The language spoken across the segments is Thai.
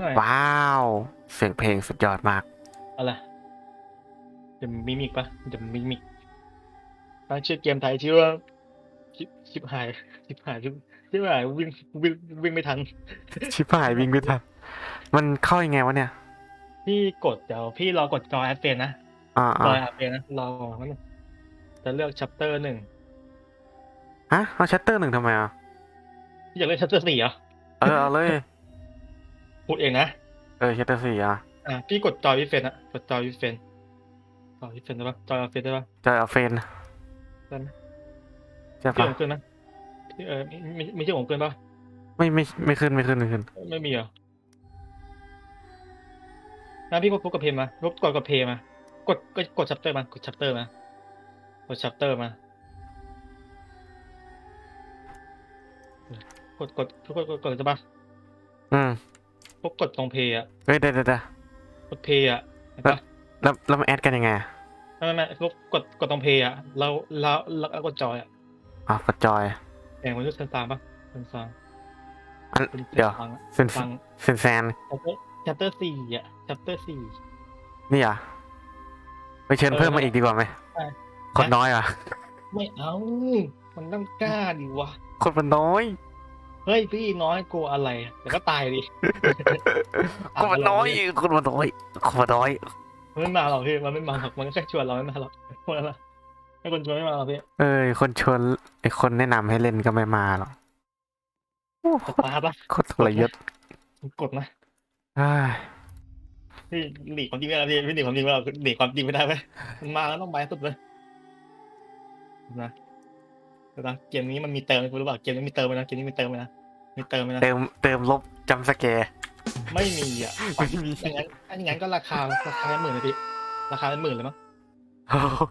หน่อยว้าว เสียงเพลงสุดยอดมาก อะไรจะมิมิกปะจะมิมิกตั้งชื่อเกมไทยชื่อว่าชิบชิบหายชิบหายชิบชิบหายวิ่งวิ่งวิ่งไม่ทันชิบหายวิ่งไม่ทันมันเข้ายังไงวะเนี่ย พี่กดเดี๋ยวพี่รอกดจอแอปเฟนนะอ่ารออ่าแอปเฟนนะรอก่อนนะจะเลือกชัปเตอร์หนึ่งฮะเอาชัตเตอร์หนึ่งทำไมอะพี่อยากเลือกชัปเตอร์สี่เหรอเออเอาเลย พูดเองนะเออชัตเตอร์สี่อะอะพี่กดจอวิเฟนอะกดจอวิเฟนจอวิเฟนได้ปะจอวิเฟนได้ปะจะเอาเฟนได้ไหมใช่พี่ปะของเกินนะพี่เออไม่ไม่ไม่ใช่ของเกินปะไม่ไม่ไม่ขึ้นไม่ขึ้นไม่ขึ้นไม่มีเหรอนะพี่กดกดเพย์มากดกดกับเพย์มากดกดกดชัปเตอร์มากดชัปเตอร์มากดชัปเตอร์มากดกดกดกดกดจะปะอืม พวกกดตรงเพย์อะเฮ้ยเดี๋ยวเดี๋ยวเดี๋ยวกดเพย์อะเห็นปะแล้วแล้วมันแอดกันยังไงอะไม่ไม่ไม่พวกกดกดตรงเพย์อะแล้วแล้วแล้วกดจอยอะอ๋อกดจอยแข่งมันชื่อเซนซามปะเซนซามอันเป็นเซนเดี๋ยวซามอะเซนฟังเซนแซนชัปเตอร์สี่อะชัปเตอร์สี่ นี่อะไปเชิญเออเพิ่มมาอีกดีกว่าไหมใช่ คนน้อยอะไม่เอา มันต้องกล้าดิวะ คนมันน้อย เฮ้ยพี่น้อยกลัวอะไรอะเดี๋ยวก็ตายดิคนมันน้อยคนมันน้อยคนมันน้อยมันไม่มาหรอกพี่มันไม่มาหรอกมันก็แค่ชวนเราไม่มาหรอกพวกนั้นนะให้คนชวนไม่มาหรอกพี่เอ้ยคนชวนไอคนแนะนำให้เล่นก็ไม่มาหรอกโอ้สตาร์ทปะโคตรทรยศกดนะเอ้ยพี่หลีกความจริงไม่ได้พี่พี่หลีกความจริงไม่ได้หรอกหลีกความจริงไม่ได้ไหมมันมาแล้วต้องไปให้สุดเลยนะ แต่นะเกมนี้มันมีเติมคุณรู้เปล่าเกมนี้มีเติมไหมนะเกมนี้มีเติมไหมนะมีเติมไหมนะเติมเติมลบจำสแกร์ไม่มีอะไม่มีอย่างนั้นอันอย่างนั้นก็ราคาราคาเป็นหมื่นเลยพี่ราคาเป็นหมื่นเลยมั้งโอ้โห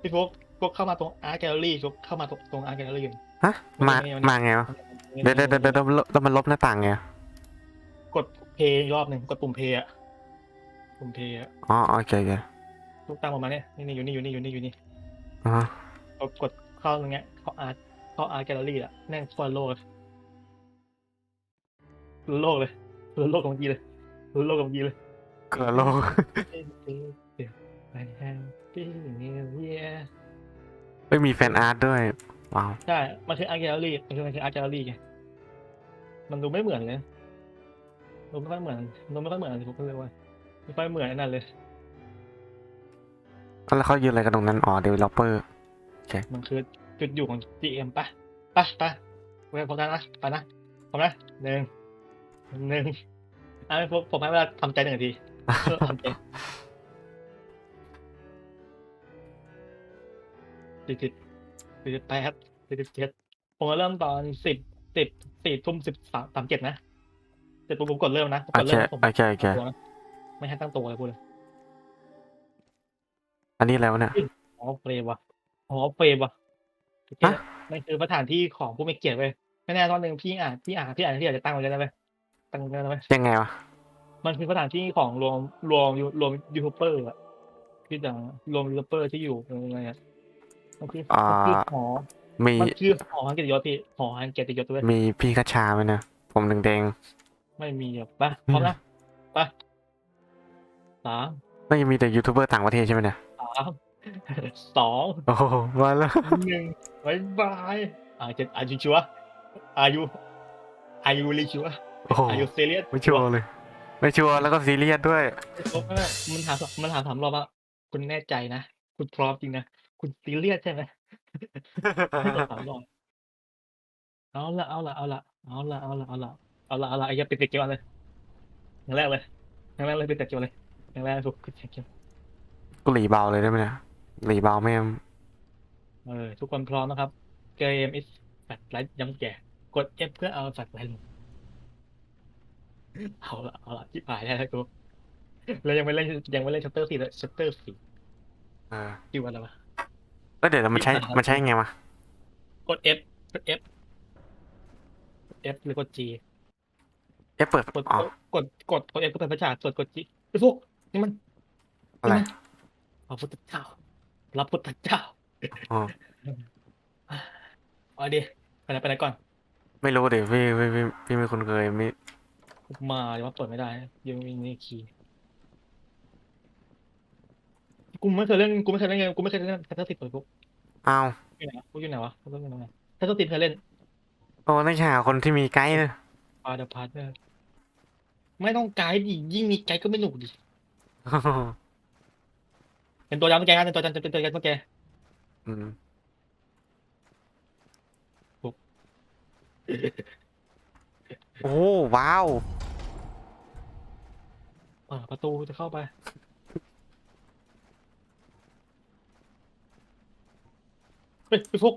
พี่พวกพวกเข้ามาตรงอาร์แกลเลอรี่พวกเข้ามาตรงตรงอาร์แกลเลอรี่ฮะมามาไงวะเดี๋ยวเดี๋ยวเดี๋ยวเดี๋ยวแล้วมันลบหน้าต่างไงกดเพย์อีกรอบหนึ่งกดปุ่มเพย์อะปุ่มเพย์อะอ๋อโอเคโอเคลูกตามออกมาเนี่ยนี่นี่อยู่นี่อยู่นี่อยู่นี่อยู่นี่อ๋อกดกด เข้าตรงเนี้ยเข้าอาร์เข้าอาร์แกลเลอรี่อะแม่งทั่วโลกเลยทั่วโลกเลยทั่วโลกของจีเลยทั่วโลกของจีเลยเกิดโลก Happy New Year ไม่มีแฟนอาร์ตด้วยว้าวใช่ มันคืออาร์แกลเลอรี่มันคือมันคืออาร์แกลเลอรี่ไง มันดูไม่เหมือนเลยดูไม่ค่อยเหมือนดูไม่ค่อยเหมือนผมก็เลยว่าไม่ค่อยเหมือนอันนั้นเลย แล้วเขายืนอะไรกันตรงนั้น อ๋อเดเวลลอปเปอร์ มันคือจุดอยู่ของ GM ปะปะปะเวลาพร้อมกันนะไปนะพร้อมนะหนึ่งหนึ่งอะผมผมให้เวลาทำใจหนึ่งนาทีเพื่อทำใจติดติดติดแปดติดเจ็ดผมก็เริ่มตอนสิบสิบสี่ทุ่มสิบสามสามเจ็ดนะเสร็จปุ๊บผมกดเริ่มนะผมโอกดเคเริ่มผมโอเคโอเคตัวนะไม่ให้ตั้งตัวเลยพูดเลยอันนี้แล้วะเนี่ยอ๋อเฟรมวะ อ๋อเฟรมวะโอเคฮะ มันคือสถานที่ของผู้มีเกียรติเว้ยไม่แน่ตอนหนึ่งพี่อ่านพี่อ่านพี่อ่านพี่อาจจะตั้งไว้ก็ได้เว้ยตั้งไว้ก็ได้เว้ยยังไงวะ มันคือสถานที่ของรวมรวมรวมยูทูบเบอร์อะที่ดังรวมยูทูบเบอร์ที่อยู่อะไรอะมันคือมันคือหอมีมันคือหอฮันเกียรติยศพี่หอฮันเกียรติยศเว้ยมีพี่กัญชาไหมเนี่ยผมแดงไม่มีอะไปพร้อมนะไปสามๆไม่มีแต่ยูทูบเบอร์ต่างประเทศใช่ไหมเนี่ยสาม สองโอ้โหมาแล้วหนึ่งบายบายอาจจะอายุชัวอายุอายุรีชัวโอ้โหอายุเซเรียสไม่ชัวร์เลย ไม่ชัวร์แล้วก็ซีเรียสด้วยมันถามมันถามถามเราว่าคุณแน่ใจนะ คุณพร้อมจริงนะ คุณซีเรียสใช่ไหมไม่ต้องถามรอบเอาละเอาละเอาละเอาละเอาละเอาละเอาละเอาละไอ้ยาปิดเกมเลยอย่างแรกเลยอย่างแรกเลยปิดเกมเลยอย่างแรกถูกปิดเกมกูหลีเบาเลยได้ไหมเนี่ย หลีเบาไม่งั้นเออทุกคนพร้อมนะครับเกม is แฟลชไลท์ย้ำแก่ กด F เพื่อเอาแฟลชไลท์ลงเอาละเอาละที่ผ่ายแล้วนะกูแล้วยังไม่เล่นยังไม่เล่นชัตเตอร์สี่เลยชัตเตอร์สี่เออชื่อว่าอะไรวะแล้วเดี๋ยวมันใช้มันใช้ไงวะกด F กด F กด F หรือกด G เอ๊ะเปิดกดอ๋อกดกดกด F ก็เป็นภาษาส่วนกด G ไอ้พวกนี่มันอะไรพระพุทธเจ้า พระพุทธเจ้าอ๋อเอาดีไปไหนไปไหนก่อน ไม่รู้เดี๋ยวพี่พี่พี่พี่ไม่คุ้นเคยไม่มาเดี๋ยวว่าเปิดไม่ได้ยังมีนี่คีย์กูไม่เคยเล่นกูไม่เคยเล่นไงกูไม่เคยเล่นแคทเตอร์ติดเลยพวกอ้าวอยู่ไหนวะพวกอยู่ไหนวะพวกอยู่ไหนวะแคทเตอร์ติดเคยเล่นโอ้ต้องหาคนที่มีไกด์เลยพาเดพาร์ทเนอร์ไม่ต้องไกด์ดิยิ่งมีไกด์ก็ไม่หนุกดิ เป็นตัวย้ำตัวแกนะเป็นตัวย้ำเป็นตัวย้ำตัวแกอืมโอ้ว้าวเปิดประตูจะเข้าไป เฮ้ยพี่พวก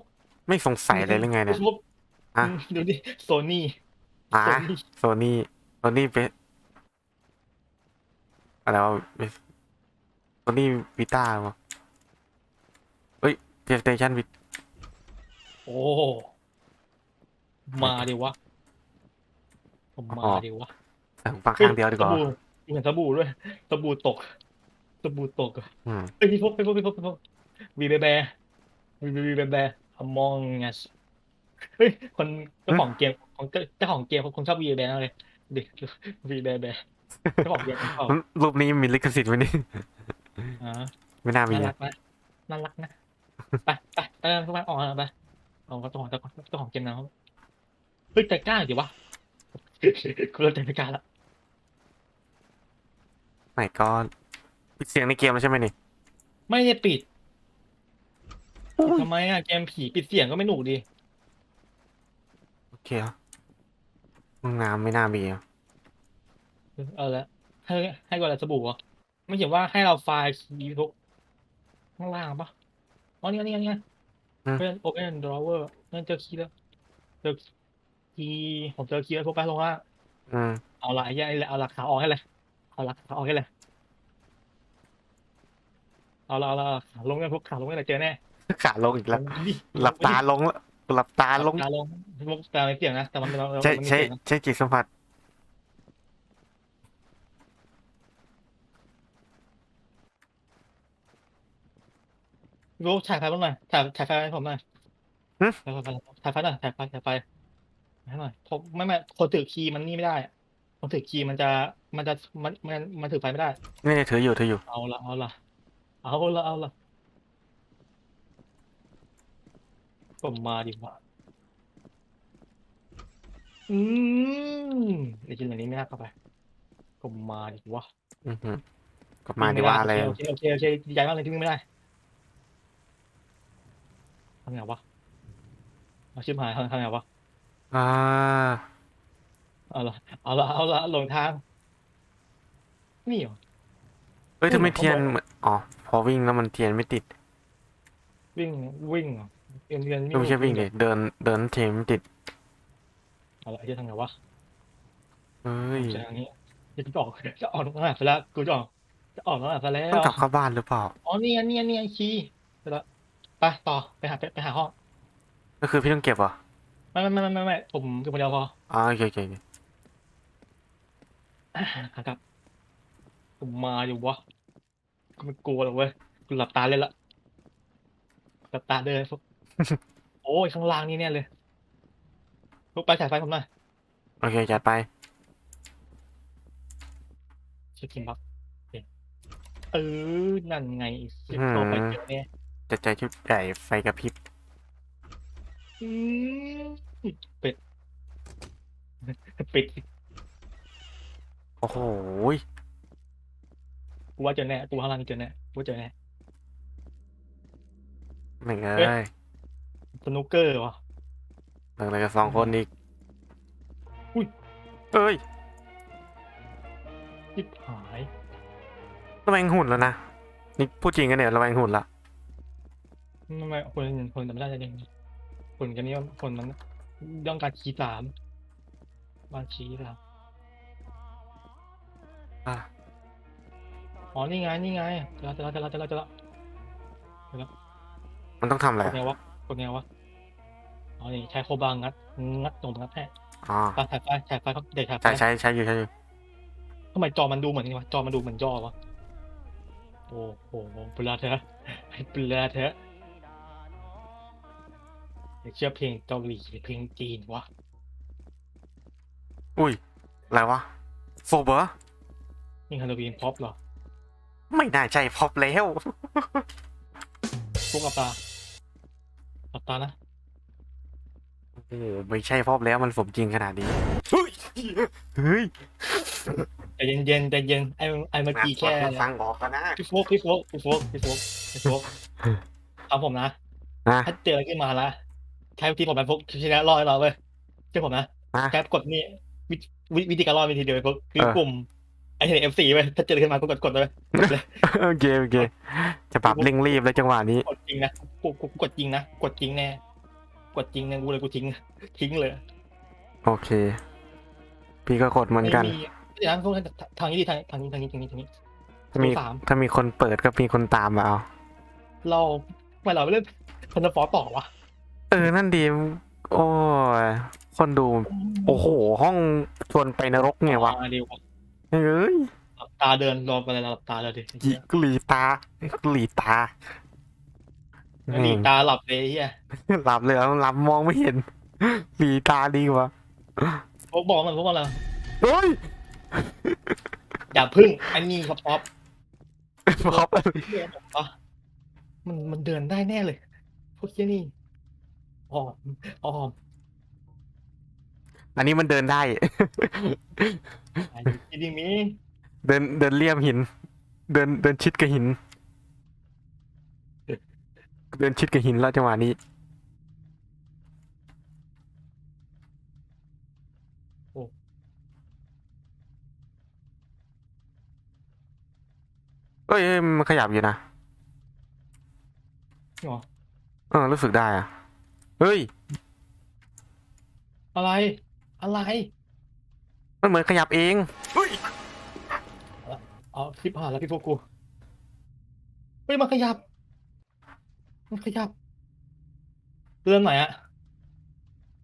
ไม่สงสัยเลยหรือไงเนี่ย พี่พวกอะดูดิโซนี่อ่าโซนี่โซนี่โซนี่เปอะไรวะ โซนี่วิต้าวะเฮ้ยเพลย์สเตชันวิโอ้ มาดิวะมาดิวะฟังข้างเดียวดีกว่าสบู่เหมือนสบู่ด้วยสบู่ตกสบู่ตกอะอืมเฮ้ยพี่พกพี่พกพี่พกพี่พกวีเบแบวีวีวีเบแบ Among Us เฮ้ยคนเจ้าของเกมของเจ้าของเกมคนชอบวีเบแบมากเลยดิวีเบแบเจ้าของเกมของเขารูปนี้มีลิขสิทธิ์ไหมนี่ อ่าไม่น่ามีน่ารันะกนะน่ารักนะไปไปไปไปไปออกมาไปเอาเจ้าของเจ้าของเจ้าของเกมนะครับเฮ้ยใจกล้าดิวะกูเริ่มใจไม่กล้าละไม่ก็ปิดเสียงในเกมแล้วใช่ไหมนี่ไม่ได้ปิดทำไมอะเกมผีปิดเสียงก็ไม่หนุกดิโอเคเหรอห้องน้ำไม่น่ามีอะเอาละให้ให้ก่อนละสบู่เหรอ ไม่เขียนว่าให้เราไฟล์คีย์ทุกข้างล่างปะอ๋อนี่ไงนี่ไงนี่ไงเป็น open drawer นั่นเจอคีย์แล้วเจอคีย์ผมเจอคีย์แล้วพวกไปลงล่างอืมเอาละไอ้เหี้ยไอ้เอาหลักขาออกให้เลยเอาหลักขาออกให้เลยเอาละเอาละขาลงกันพวกขาลงกันเลยเจอแน่ขาลงอีกแล้ว ดิ หลับตาลงแล้วหลับตาหลลังบตาลงพวกตาไม่เสียงนะแต่มันมันมันใช่มันมีใช่เสียงนะใช่จิตสัมผัส รู้ฉายไฟบ้างหน่อยฉายฉายไฟให้ผมหน่อยฉายไฟฉายไฟหน่อยฉายไฟฉายไฟให้หน่อยผมไม่ไม่คนถือคีย์มันนี่ไม่ได้คนถือคีย์มันจะมันจะมันมันมันถือไฟไม่ได้นี่ถืออยู่ถืออยู่ เอาละเอาละเอาละเอาละผมมาดีกว่า อืมเดี๋ยวกินอย่างนี้ไม่น่าเข้าไป ผมมาดีกว่าอือหือก็มาดีว่าอะไรโอเคโอเคโอเคดีใจมากเลยที่วิ่งไม่ได้ทำ ไงวะเอาชิบหายทำทำไงวะอ่า เอาละเอาละเอาละหลงทาง นี่เหรอ เอ้ยเฮ้ยทำไมเหมือนเขาเทียนบอกเหมือนอ๋อ พอวิ่งแล้วมันเทียนไม่ติดวิ่งวิ่งเหรอเรียนเรียนไม่ใช่วิ่งเหรดิอเดินเดินเทียนไม่ติดเอาละไอ้เหี้ยทำไงวะเฮ้ยจะทางนี้จะออกจะออกตรงนั้นซะแล้วกูจะออกจะออกตรงนั้นซะแล้วต้องกลับเข้าบ้านหรือเปล่า อ๋อนี่ไงนี่ไงนี่ไงคีย์ไปละ ไปต่อไปหาไปไปหาห้องก็คือพี่ต้องเก็บเหรอไม่ไม่ไม่ไม่ไม่ไม่ผมคือคนเดียวพออ๋อโอเคโอเคโอเคครับผมมาอยู่วะกูไม่กลัวหรอกเว้ยกูหลับตาเล่นละหลับตาเดินพวกโอ้ยข้างล่างนี่เนี่ยเลยพวกไปฉายไฟผมหน่อยโอเคจัดไปเช็คกินบักเออนั่นไงเช็คเข้าไปเจอเนี่ย จะใจชุดใหญ่ไฟกระพริบอืมเป็ดเป็ดโอ้โหยกูว่าเจอแน่กูว่าข้างล่างนี่เจอแน่กูว่าเจอแน่ไม่เอ้เฮ้ยยสนุกเกอร์วะเรื่องอะไรกับสองคนอีกอุ้ยเอ้ยชิบหายระแวงหุ่นแล้วนะนี่พูดจริงกันเนี่ยระแวงหุ่นละ ทำไมคนคนแต่ไม่ได้จะยังคนกันนี้คนมันย่องการคีย์สามบ้านคีย์สามอะอ๋อนี่ไงนี่ไงเจอแล้วเจอแล้วเจอแล้วเจอแล้วเจอแล้วมันต้องทำอะไรกดอะไงวะกดไงวะอ๋อนี่ใช้โคบางัดงัดตรงงัดแท้อ๋อไปถ่ายไฟถ่ายไฟเขาเด็กถ่ายไฟใช่ใช้ใช้อยู่ใช้อยู่ทำไมจอมันดูเหมือนนี่วะจอมันดูเหมือนจอวะโอ้โหเปลาเถอะเปลาเถอะ อยากเชื่อเพลงเกาหลีหรือเพลงจีนวะอุ้ย อะไรวะโฟบเหรอนี่ฮาโลวีนพ็อปเหรอ ไม่น่าใช่พอบแล้ว พวกอับตาอับตานะ โอ้โหไม่ใช่พอบแล้วมันสมจริงขนาดนี้ เฮ้ย เฮ้ยใจเย็นเย็นๆใจเย็นไอ้ไอ้เมื่อกี้แค่มาฟังบอกกันนะ พี่โฟกพี่โฟกพี่โฟกพี่โฟกพี่โฟกเอาผมนะ นะ ถ้าเจออะไรขึ้นมาละ ใช้วิธีผมแบบพวกชนะรอดเราเลยเชื่อผมนะนะแค่กดนี่วิวิวิธีการรอดวิธีเดียวเลยพวกคือเออ กลุ่มไอเห็นเอฟซีไปถ้าเจออะไรขึ้นมาก็กดกดเลยโอเคโอเค จะปรับเร่งรีบแล้วจังหวะนี้ กดจริงนะกูกูกูกดจริงนะกดจริงแน่กดจริงเนี่ยกูเลยกูทิ้งทิ้งเลยโอเค พี่ก็กดเหมือนกันไม่มีอย่างนั้นพวกทางนี้ดิทางทางนี้ทางนี้ทางนี้ทางนี้ถ้ามีสามถ้ามีคนเปิดก็มีคนตามมาเอา เราไม่เราไม่เล่นคอนฟอร์ต่อวะ เออ นั่นดี โอ้ยคนดู โอ้โห ห้องชวนไปนรกไงวะมาดีวะเอ้ยหลับตาเดินรอไปเลยหลับตาเลยดิจิกหลีตาหลีตาหลีตาหลับเลยเฮียหลับเลยเหรอหลับมองไม่เห็นหลีตาดีกว่าพวกบอกมันพวกมันเราเฮ้ยอย่าพึ่ง อันนี้ครับป๊อปพอบเดินออกปะมันมันเดินได้แน่เลย พวกเชี่ยนี่ ออมออมอันนี้มันเดินได้จริงๆมีเดินเดินเลี่ยมหิน เดินเดินชิดกับหิน เดินชิดกับหินแล้วจังหวะนี้ เอ้ยเอ้ยมันขยับอยู่นะหรอ เออรู้สึกได้อะ เฮ้ย อะไร อะไรมันเหมือนขยับเองเอาคลิปผ่านแล้วพี่พวกกูเฮ้ยมันขยับ มันขยับ เริ่มไหนอะ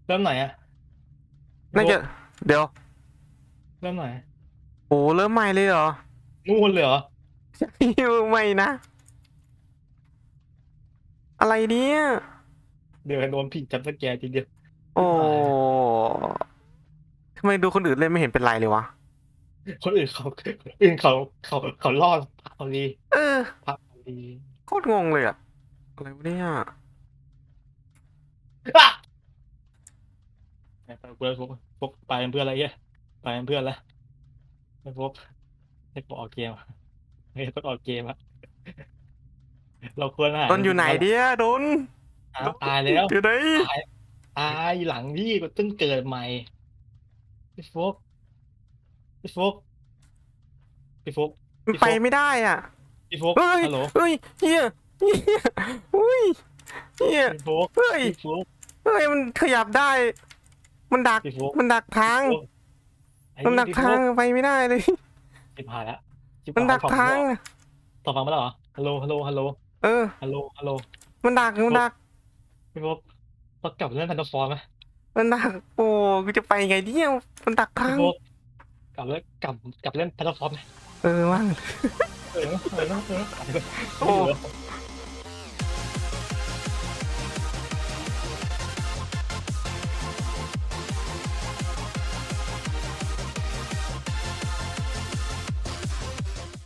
เริ่มไหนอะน่าจะ เดี๋ยว เริ่มไหนโอ้เริ่มใหม่เลยเหรอนู่นเลยเหรอไม่นะ อะไรเนี่ย เดี๋ยวโดนผีจับสแกร์ทีเดียว โอ้ทำไมดูคนอื่นเล่นไม่เห็นเป็นไรเลยวะ คนอื่นเขาคนอื่นเขาเขาเขารอดเขาดีเออพักเขาดีโคตรงงเลยอะอะไรวะเนี่ยอะไปเพื่อนพวกพวกไปเป็นเพื่อนอะไรเงี้ยไปเป็นเพื่อนแล้วไอ้พวกไอ้พวกออกเกมอะไอ้พวกออกเกมอะเราควรหาดนอยู่ไหนเดียดน อ้าวตายแล้ว อยู่ไหนตายหลังพี่ก็ต้องเกิดใหม่พี่โฟกพี่โฟกพี่โฟกมันไปไม่ได้อะพี่โฟกเฮ้ยฮัลโหลเฮ้ยเฮียเฮียอุ้ยเฮียพี่โฟกเฮ้ยพี่โฟก เฮ้ยมันขยับได้ มันดัก พี่โฟกมันดักทาง ไอ้มันดักพี่ทางโฟไปไม่ได้เลย ชิบหายแล้วชิบมันหายดักของทางเหรออะต่อฟังมาแล้วเหรอฮัลโหลฮัลโหลฮัลโหลเออ ฮัลโหลฮัลโหล มันดักมันดัก พี่โฟกต้องกลับเรื่องพันธฟอร์มไหมมันดักโอ้กูจะไปไงเนี่ยมันดักทาพี่งโฟกกลับเรื่องกลับกลับเล่นพันธฟอร์มไหมเออว่างเออเออเออ โอ้ไม่เหลือ